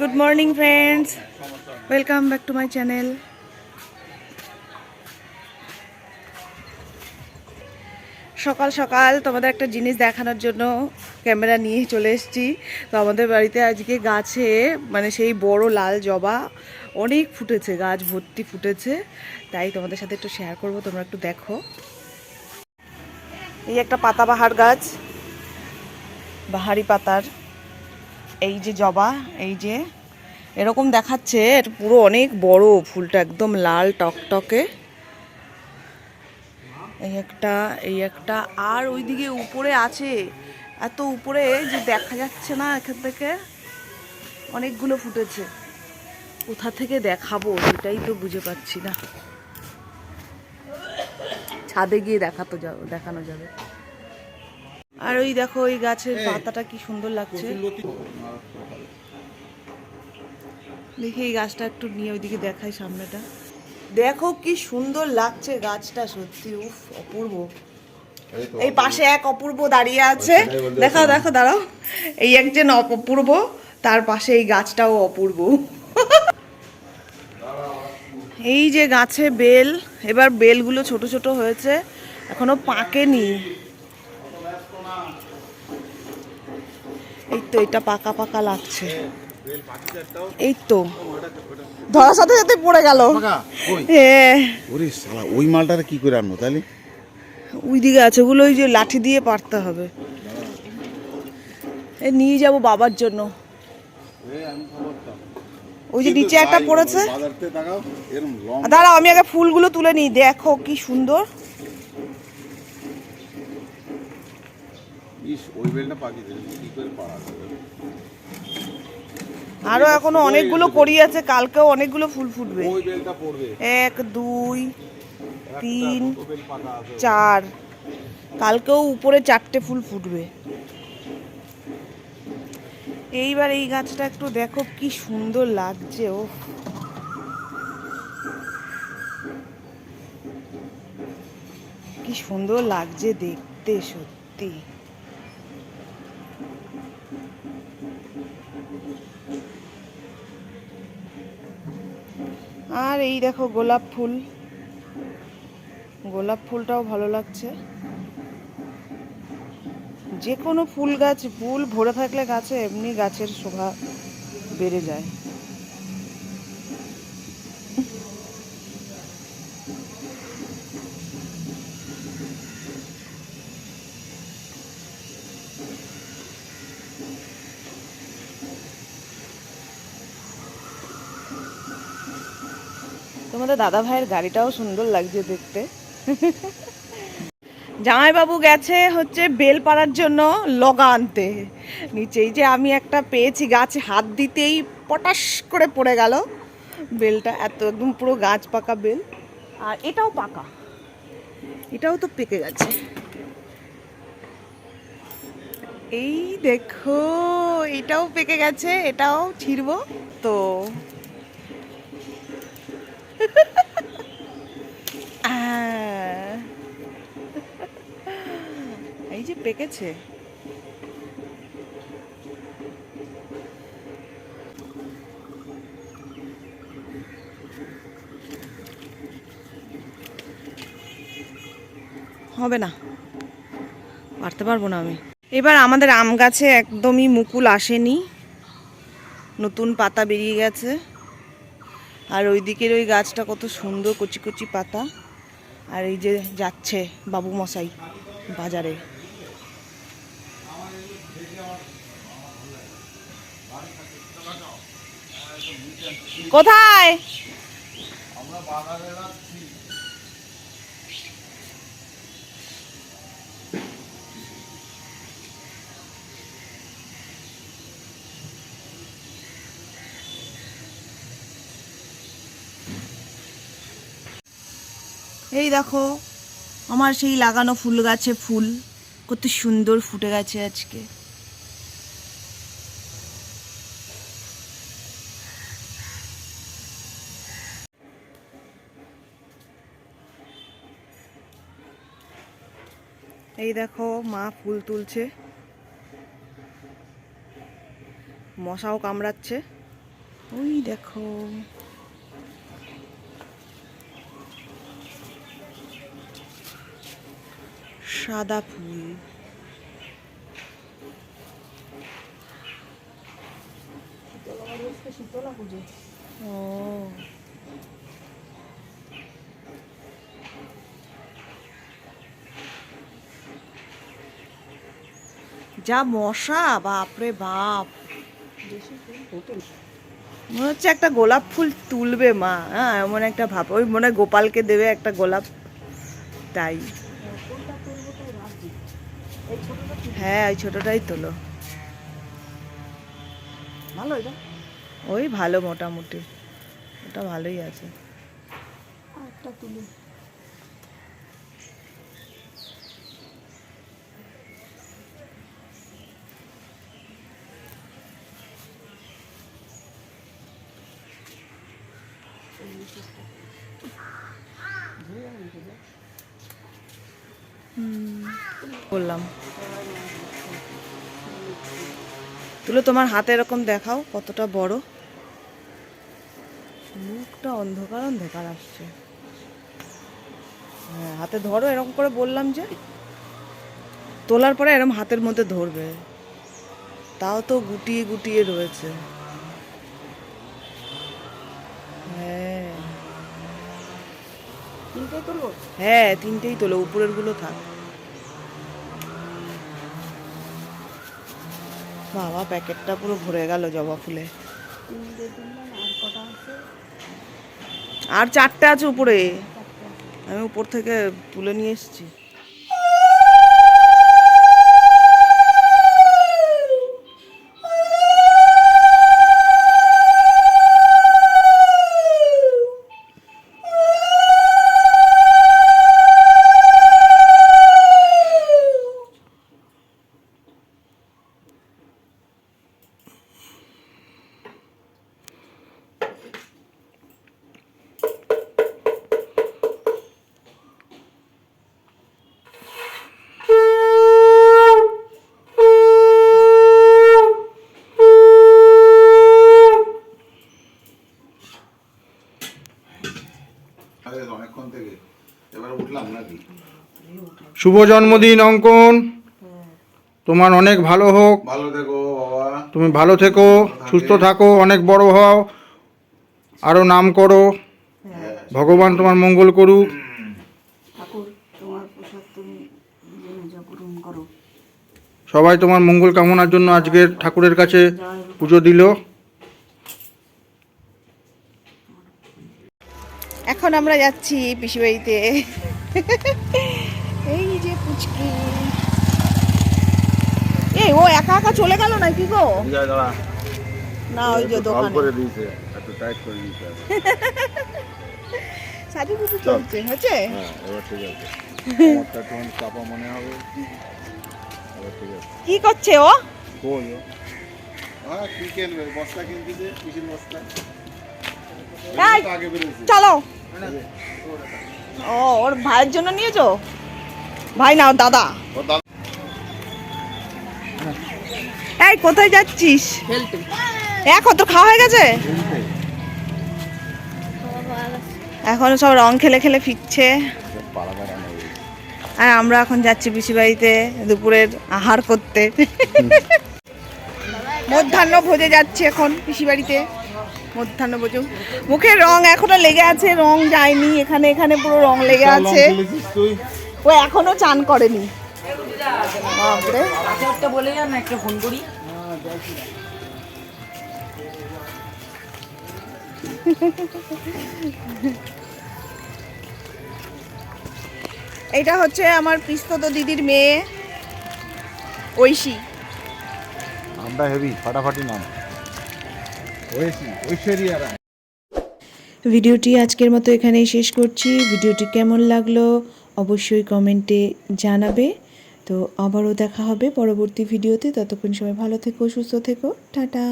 Good morning friends welcome back to my channel সকাল সকাল তোমাদের একটা জিনিস দেখানোর জন্য ক্যামেরা নিয়ে চলে এসেছি। তো আমাদের বাড়িতে আজকে গাছে মানে সেই বড় লাল জবা, অনেক ফুটেছে, গাছ ভর্তি ফুটেছে। তাই তোমাদের সাথে একটু শেয়ার করব, তোমরা একটু দেখো। এই একটা পাতাবাহার গাছ, বাহারি পাতার। এই যে জবা, এই যে, এরকম দেখাচ্ছে এটা পুরো অনেক বড় ফুলটা, একদম লাল টকটকে। এই একটা এই একটা, আর ওইদিকে উপরে আছে, এত উপরে যে দেখা যাচ্ছে না এখান থেকে। অনেকগুলো ফুটেছে। কোথা থেকে দেখাবো, সেটাই তো বুঝে পাচ্ছি না। ছাদে গিয়ে দেখাতো যাবে, দেখানো যাবে। আর ওই দেখো ওই গাছের পাতাটা কি সুন্দর লাগছে। দেখি এই গাছটা একটু নিয়ে ওইদিকে দেখাই সামনেটা। দেখো কি সুন্দর লাগছে গাছটা সত্যি উফ অপূর্ব। এই পাশে এক অপূর্ব দাঁড়িয়ে আছে। দেখো দেখো দাঁড়াও। এই একজন অপূর্ব তার পাশে এই গাছটাও অপূর্ব। এই যে গাছে বেল এবার বেলগুলো ছোট ছোট হয়েছে এখনও পাকেনি। এই তো এটা পাকা পাকা লাগছে। এই তো। ধরার সাথে সাথে পড়ে গেল। পাকা? কই? ওরে শালা ওই মালটারে কি করে আনব তাহলে? ওই দিকে আছে ওগুলো ওই যে লাঠি দিয়ে পারতে হবে। এ নিয়ে যাব বাবার জন্য। ওই যে নিচে একটা পড়েছে। দাঁড়াও আমি আগে ফুলগুলো তুলে নিই দেখো কি সুন্দর। ইস ওই বেলটা পাকি দিল করে পারা যাবে? আরও এখনও অনেকগুলো করি আছে কালকেও অনেকগুলো ফুল ফুটবে। ওই বেলটা পড়বে। এক দুই তিন চার কালকেও উপরে চারটে ফুল ফুটবে। এইবার এই গাছটা একটু দেখো কি সুন্দর লাগছে ও কি সুন্দর লাগছে দেখতে সত্যি। আর এই দেখো গোলাপ ফুল। গোলাপ ফুলটাও ভালো লাগছে। যে কোনো ফুল গাছ, ফুল ভরে থাকলে গাছে এমনি গাছের শোভা বেড়ে যায়। তোমাদের দাদা ভাইয়ের গাড়িটাও সুন্দর লাগছে দেখতে। জামাইবাবু গেছে হচ্ছে বেল পাড়ার জন্য লগা আনতে। নিচেই যে আমি একটা পেয়েছি গাছে, হাত দিতেই পটাশ করে পড়ে গেল বেলটা, এত একদম পুরো গাছ পাকা বেল। আর এটাও পাকা। এটাও তো পেকে গেছে। এই দেখো, এটাও পেকে গেছে, এটাও ছিড়বো, তো এই যে পেকেছে। হবে না। পারতে পারব না আমি। এবার আমাদের আম গাছে একদমই মুকুল আসেনি। নতুন পাতা বেরিয়ে গেছে। আর ওই দিকের ওই গাছটা কত সুন্দর কচি কচি পাতা। আর এই যে যাচ্ছে বাবু মশাই বাজারে। কোথায়? এই দেখো আমার সেই লাগানো ফুল গাছে ফুল কত সুন্দর ফুটে গেছে আজকে। এই দেখো মা ফুল তুলছে। মশাও কামড়াচ্ছে। ওই দেখো। সাদা ফুল। ও। যা মশা বাপরে বাপ। মনে হচ্ছে একটা গোলাপ ফুল তুলবে মা হ্যাঁ এমন একটা ভাব। ওই মনে গোপালকে দেবে একটা গোলাপ। তাই। হ্যাঁ ওই ছোটটাই তোলো। ভালো ওই ভালো মোটামুটি। ওটা ভালোই আছে। একটা তুলি। বললাম। তুলো, তোমার হাতে এরকম দেখাও কতটা বড়। মুখটা অন্ধকার অন্ধকার আসছে। হ্যাঁ হাতে ধরো, এরকম করে বললাম যে। তোলার পরে এরকম হাতের মধ্যে ধরবে। তাও তো গুটিয়ে গুটিয়ে রয়েছে। হ্যাঁ তিনটে তুলবো হ্যাঁ তিনটেই তোলো উপরেরগুলো থাক। বাবা প্যাকেটটা পুরো ভরে গেল জবা ফুলে। আর চারটে আছে উপরে। আমি উপর থেকে তুলে নিয়ে এসেছি আরে অনেকক্ষণ থেকে এবার উঠলাম নাকি শুভ জন্মদিন অঙ্কন তোমার অনেক ভালো হোক। ভালো থেকো বাবা। তুমি ভালো থেকো সুস্থ থাকো অনেক বড় হও। আরও নাম করো। ভগবান তোমার মঙ্গল করুক। সবাই তোমার মঙ্গল কামনার জন্য আজকের ঠাকুরের কাছে পুজো দিল। এখন আমরা যাচ্ছি পিসি বাড়িতে এই যে পুচকি ও একা একা চলে গেল না কি গো না ওই যে দোকানে। দিয়েছে একটু টাইট করে হবে সাজু গুজু চলছে হচ্ছে? হ্যাঁ এবার ঠিক আছে। কোমরটা একটু চাপা মনে হবে। এবার ঠিক আছে। কি করছে ও? কই ও? হ্যাঁ কি কিনবে বস্তা কিনতেছে বস্তা। চলো। ও ওর ভাইয়ের জন্য নিয়েছো? ভাই না দাদা এই কোথায় যাচ্ছিস? খেলতে। এখন তো খাওয়া হয়ে গেছে? এখন সব রং খেলে খেলে ফিরছে। আর আমরা এখন যাচ্ছি পিসি বাড়িতে দুপুরের আহার করতে। মধ্যাহ্ন ভোজে যাচ্ছি এখন পিসি বাড়িতে। মধ্যাহ্ন ভোজ। মুখে রং এখনও লেগে আছে রং যায়নি। এখানে এখানে পুরো রং লেগে আছে। ও এখনও চান করেনি। বাপরে। একটা বলে যান একটা ফোন করি। এটা হচ্ছে আমার পিস্তত দিদির মেয়ে ঐশী। আমরা হেভি ফাটাফাটি নাম। ঐশ্বরিয়া রায় ভিডিওটি আজকের মতো এখানেই শেষ করছি। ভিডিওটি কেমন লাগল অবশ্যই কমেন্টে জানাবে। তো আবারও দেখা হবে পরবর্তী ভিডিওতে। ততক্ষণ সবাই ভালো থেকো সুস্থ থেকো। টাটা।